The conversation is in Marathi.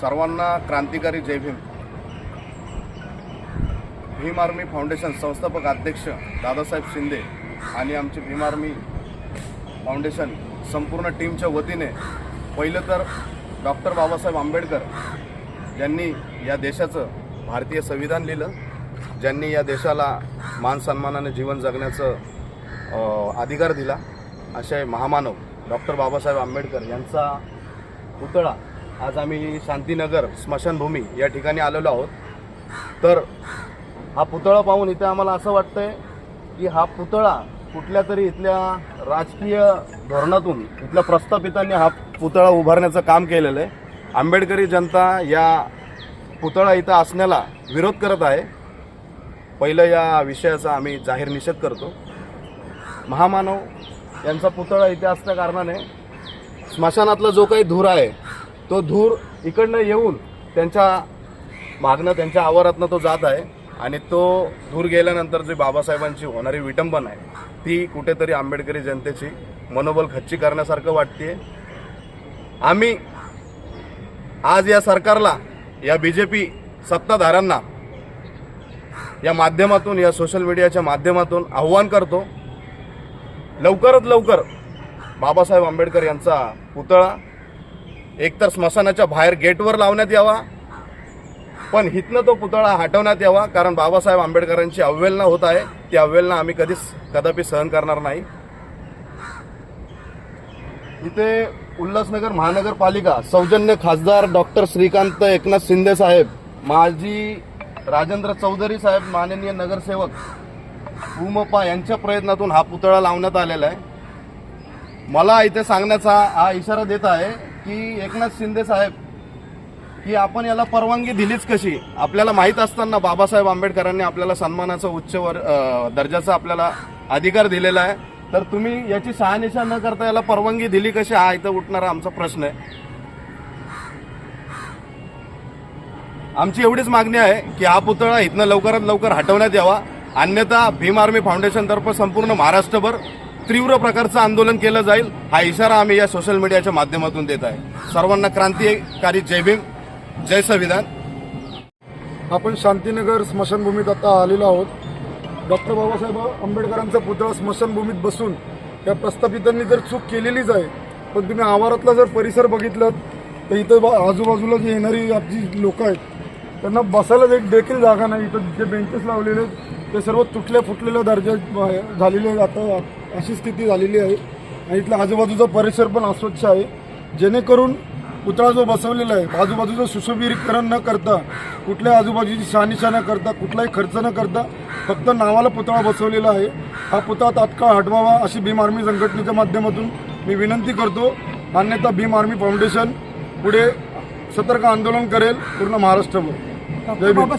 सर्वांना क्रांतिकारी जय भीम. भीम आर्मी फाउंडेशन संस्थापक अध्यक्ष दादासाहेब शिंदे आणि आमची भीम आर्मी फाउंडेशन संपूर्ण टीमच्या वतीने पहिलं तर डॉक्टर बाबासाहेब आंबेडकर ज्यांनी या देशाचं भारतीय संविधान लिहिलं ज्यांनी या देशाला मान सन्मानाने जीवन जगण्याचं अधिकार दिला. असे महामानव डॉक्टर बाबासाहेब आंबेडकर यांचा पुतळा आज आम्ही शांतीनगर स्मशानभूमी या ठिकाणी आलेलो आहोत. तर हा पुतळा पाहून इथे आम्हाला असं वाटतंय की हा पुतळा कुठल्या तरी इथल्या राजकीय धोरणातून इथल्या प्रस्थापितांनी हा पुतळा उभारण्याचं काम केलेलं आहे. आंबेडकरी जनता या पुतळा इथं असण्याला विरोध करत आहे. पहिलं या विषयाचा आम्ही जाहीर निषेध करतो. महामानव यांचा पुतळा इथे असल्या कारणाने स्मशानातला जो काही धूर आहे तो धूर इकडनं येऊन त्यांच्या मागणं त्यांच्या आवारातनं तो जात आहे आणि तो धूर गेल्यानंतर जी बाबासाहेबांची होणारी विटंबना आहे ती कुठेतरी आंबेडकरी जनतेची मनोबल खच्ची करण्यासारखं वाटते आम्ही आज या सरकारला या बी जे पी सत्ताधाऱ्यांना या माध्यमातून या सोशल मीडियाच्या माध्यमातून आव्हान करतो. लवकरात लवकर बाबासाहेब आंबेडकर यांचा पुतळा एकतर स्मशानाच्या बाहेर गेटवर लावण्यात यावा पण हिथनं तो पुतळा हटवण्यात यावा कारण बाबासाहेब आंबेडकरांची अवहेलना होत आहे. ती अवहेलना आम्ही कधीच कदापि सहन करणार नाही. इथे उल्हासनगर महानगरपालिका सौजन्य खासदार डॉक्टर श्रीकांत एकनाथ शिंदे साहेब माजी राजेंद्र चौधरी साहेब माननीय नगरसेवक भूमपा यांच्या प्रयत्नातून हा पुतळा लावण्यात आलेला आहे. मला इथे सांगण्याचा हा इशारा देत आहे की एकनाथ शिंदे साहेब की आपण याला परवानगी दिलीच कशी? आपल्याला माहीत असताना बाबासाहेब आंबेडकरांनी आपल्याला सन्मानाचा उच्चवर दर्जाचा आपल्याला अधिकार दिलेला आहे. तर तुम्ही याची शहानिशा न करता याला परवानगी दिली कशी? हा इथं उठणारा आमचा प्रश्न आहे. आमची एवढीच मागणी आहे की हा पुतळा इथनं लवकरात लवकर हटवण्यात यावा. अन्यथा भीम आर्मी फाउंडेशनतर्फे संपूर्ण महाराष्ट्रभर तीव्र प्रकारचं आंदोलन केलं जाईल हा इशारा आम्ही या सोशल मीडियाच्या माध्यमातून देत आहे. सर्वांना क्रांतिकारी जय भीम जय संविधान. आपण शांतीनगर स्मशानभूमीत आता आलेलो आहोत. डॉक्टर बाबासाहेब आंबेडकरांचा पुतळा स्मशानभूमीत बसून या प्रस्थापितांनी जर चूक केलेलीच आहे पण तुम्ही आवारातला जर परिसर बघितलात तर इथं बा- आजूबाजूला जी येणारी आपली लोक आहेत त्यांना बसायला एक देखील जागा नाही. इथं जे बेंचेस लावलेले आहेत ते सर्व तुटल्या फुटलेल्या दर्जा झालेले आता अशी स्थिती झालेली आहे. आणि इथला आजूबाजूचा परिसर पण अस्वच्छ आहे. जेणेकरून पुतळा जो बसवलेला आहे आजूबाजूचं सुशोभीकरण न करता कुठल्या आजूबाजूची शहानिशा न करता कुठलाही खर्च न करता फक्त नावाला पुतळा बसवलेला आहे. हा पुतळा तात्काळ हटवावा अशी भीम आर्मी संघटनेच्या माध्यमातून मी विनंती करतो. अन्यथा भीम आर्मी फाउंडेशन पुढे सतर्क आंदोलन करेल पूर्ण महाराष्ट्रभर. जय भीम.